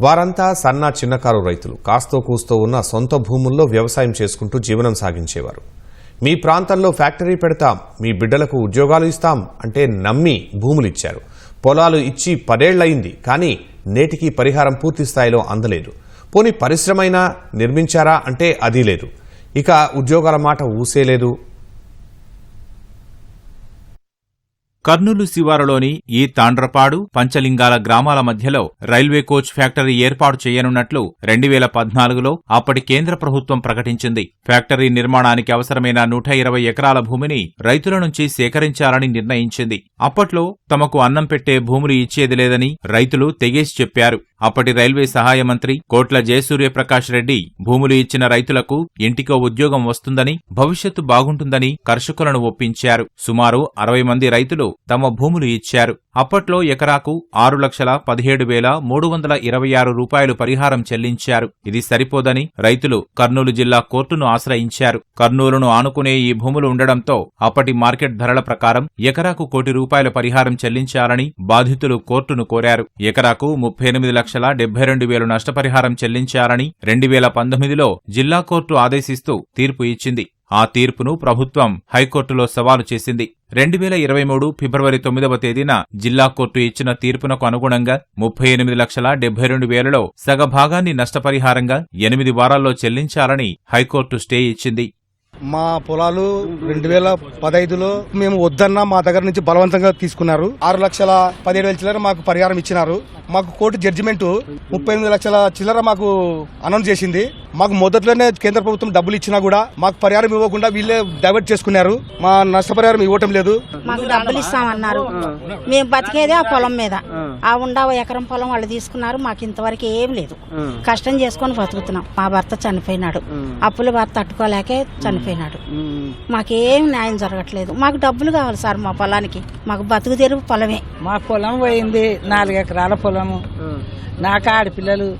వారంతా సన్న చిన్నకారు రైతులు కాస్తో కూస్తో ఉన్న సొంత భూముల్లో వ్యవసాయం చేసుకుంటూ జీవనం సాగించేవారు. మీ ప్రాంతంలో ఫ్యాక్టరీ పెడతాం మీ బిడ్డలకు ఉద్యోగాలు ఇస్తాం అంటే నమ్మి భూములు ఇచ్చారు పొలాలు ఇచ్చి పదేళ్ళయింది కానీ నేటికి పరిహారం పూర్తి స్థాయిలో అందలేదు. పోని పరిశ్రమైనా నిర్మించారా అంటే అది లేదు. ఇక ఉద్యోగాల మాట ఊసేలేదు కర్నూలు శివారులోని ఈ తాండ్రపాడు పంచలింగాల గ్రామాల మధ్యలో రైల్వే కోచ్ ఫ్యాక్టరీ ఏర్పాటు చేయనున్నట్లు రెండు వేల పద్నాలుగులో అప్పటి కేంద్ర ప్రభుత్వం ప్రకటించింది. ఫ్యాక్టరీ నిర్మాణానికి అవసరమైన నూట ఇరవై ఎకరాల భూమిని రైతుల నుంచి సేకరించాలని నిర్ణయించింది. అప్పట్లో తమకు అన్నం పెట్టే భూములు ఇచ్చేది లేదని రైతులు తెగేసి చెప్పారు. అప్పటి రైల్వే సహాయ మంత్రి కోట్ల జయసూర్యప్రకాష్ రెడ్డి భూములు ఇచ్చిన రైతులకు ఇంటికో ఉద్యోగం వస్తుందని భవిష్యత్తు బాగుంటుందని కర్షకులను ఒప్పించారు. సుమారు అరవై మంది రైతులు తమ భూములు ఇచ్చారు. అప్పట్లో ఎకరాకు ఆరు లక్షల పదిహేడు వేల మూడు వందల ఇరవై ఆరు రూపాయలు పరిహారం చెల్లించారు. ఇది సరిపోదని రైతులు కర్నూలు జిల్లా కోర్టును ఆశ్రయించారు. కర్నూలును ఆనుకునే ఈ భూములు ఉండడంతో అప్పటి మార్కెట్ ధరల ప్రకారం ఎకరాకు కోటి రూపాయల పరిహారం చెల్లించాలని బాధితులు కోర్టును కోరారు. ఎకరాకు ముప్పై ఎనిమిది లక్షల డెబ్బై రెండు వేలు నష్టపరిహారం చెల్లించాలని రెండు వేల పంతొమ్మిదిలో జిల్లా కోర్టు ఆదేశిస్తూ తీర్పు ఇచ్చింది. ఆ తీర్పును ప్రభుత్వం హైకోర్టులో సవాలు చేసింది. రెండు వేల ఇరవై మూడు ఫిబ్రవరి తొమ్మిదవ తేదీన జిల్లా కోర్టు ఇచ్చిన తీర్పునకు అనుగుణంగా ముప్పై ఎనిమిది లక్షల డెబ్బై రెండు వేలలో సగభాగాన్ని నష్టపరిహారంగా ఎనిమిది వారాల్లో చెల్లించాలని హైకోర్టు స్టే ఇచ్చింది. మా పొలాలు రెండు వేల పదైదులో మేము వద్దన్నా మా దగ్గర నుంచి బలవంతంగా తీసుకున్నారు. ఆరు లక్షల పదిహేడు వేల చిల్లర మాకు పరిహారం ఇచ్చినారు. మాకు కోర్టు జడ్జిమెంట్ ముప్పై ఎనిమిది లక్షల చిల్లర మాకు అనౌన్స్ చేసింది. మాకు మొదట్లోనే కేంద్ర ప్రభుత్వం డబ్బులు ఇచ్చినా కూడా మాకు పరిహారం ఇవ్వకుండా వీళ్ళే డైవర్ట్ చేసుకున్నారు. మా నష్టపరిహారం ఇవ్వటం లేదు. మాకు డబ్బులు ఇస్తామన్నారు. మేము బతికేదే ఆ పొలం మీద. ఆ ఉండా ఎకరం పొలం వాళ్ళు తీసుకున్నారు. మాకు ఇంతవరకు ఏం లేదు. కష్టం చేసుకొని బతుకుతున్నాం. మా భర్త చనిపోయినాడు. అప్పుల భర్త తట్టుకోలేకే చనిపోయినాడు. మాకేం న్యాయం జరగట్లేదు. మాకు డబ్బులు కావాలి సార్ మా పొలానికి. మాకు బతుకు తెరువు పొలమే. మా పొలం పోయింది. నాలుగు ఎకరాల పొలము. నాకు ఆడపిల్లలు.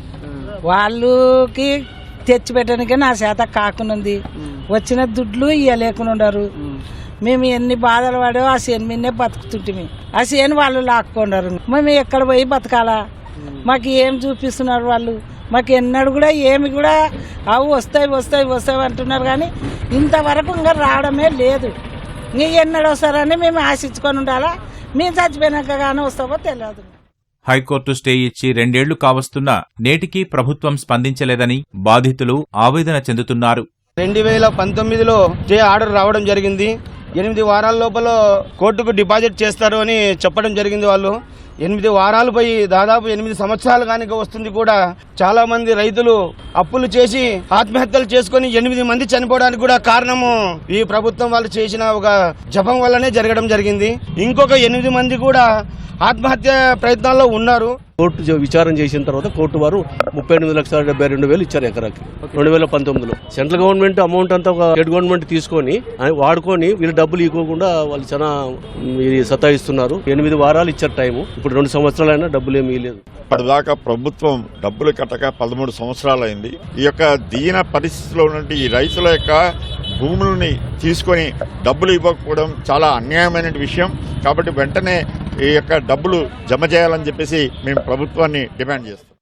వాళ్ళకి తెచ్చిపెట్టడానికి నా చేత కాకునుంది. వచ్చిన దుడ్లు ఇవ్వలేకుండా ఉండరు. మేము ఎన్ని బాధలు పడో ఆ చేను మీదనే బతుకుతుంటిమి. ఆ సేను వాళ్ళు లాక్కుండారు. మేము ఎక్కడ పోయి బతకాలా? మాకు ఏం చూపిస్తున్నారు వాళ్ళు? మాకు ఎన్నడు కూడా ఏమి కూడా అవి వస్తాయి వస్తాయి వస్తాయి అంటున్నారు కానీ ఇంతవరకు ఇంకా రావడమే లేదు. ఇంక ఎన్నడొస్తారని మేము ఆశించుకొని ఉండాలా? మేము చచ్చిపోయినాక కానీ వస్తామో తెలియదు. హైకోర్టు స్టే ఇచ్చి రెండేళ్ళు కావస్తున్నా నేటికీ ప్రభుత్వం స్పందించలేదని బాధితులు ఆవేదన చెందుతున్నారు. రెండు వేల పంతొమ్మిదిలో స్టే ఆర్డర్ రావడం జరిగింది. ఎనిమిది వారాల లోపల కోర్టుకు డిపాజిట్ చేస్తారు అని చెప్పడం జరిగింది వాళ్ళు. ఎనిమిది వారాలు పోయి దాదాపు ఎనిమిది సంవత్సరాలు కానిక వస్తుంది కూడా చాలా మంది రైతులు అప్పులు చేసి ఆత్మహత్యలు చేసుకొని ఎనిమిది మంది చనిపోవడానికి కూడా కారణము ఈ ప్రభుత్వం వాళ్ళు చేసిన ఒక జపం వల్లనే జరగడం జరిగింది. ఇంకొక ఎనిమిది మంది కూడా ఆత్మహత్య ప్రయత్నాల్లో ఉన్నారు. కోర్టు విచారణ చేసిన తర్వాత కోర్టు వారు ముప్పై ఎనిమిది లక్షల డెబ్బై రెండు వేలు ఇచ్చారు ఎకరాకి. రెండు వేల పంతొమ్మిదిలో. సెంట్రల్ గవర్నమెంట్ అమౌంట్ అంతా ఒక స్టేట్ గవర్నమెంట్ తీసుకొని వాడుకొని వీళ్ళు డబ్బులు ఇవ్వకుండా వాళ్ళు చాలా సతాయిస్తున్నారు. ఎనిమిది వారాలు ఇచ్చారు టైము. ఇప్పుడు రెండు సంవత్సరాలైనా డబ్బులు ఏమీ ఇవ్వలేదు ఇప్పటిదాకా ప్రభుత్వం డబ్బులు కట్టక పదమూడు సంవత్సరాలైంది. ఈ యొక్క దీన పరిస్థితిలో ఉన్నటువంటి ఈ రైతుల యొక్క భూములని తీసుకొని డబ్బులు ఇవ్వకపోవడం చాలా అన్యాయమైన విషయం. కాబట్టి వెంటనే ఈ యొక్క డబ్బులు జమ చేయాలని చెప్పేసి మేము ప్రభుత్వాన్ని డిమాండ్ చేస్తాం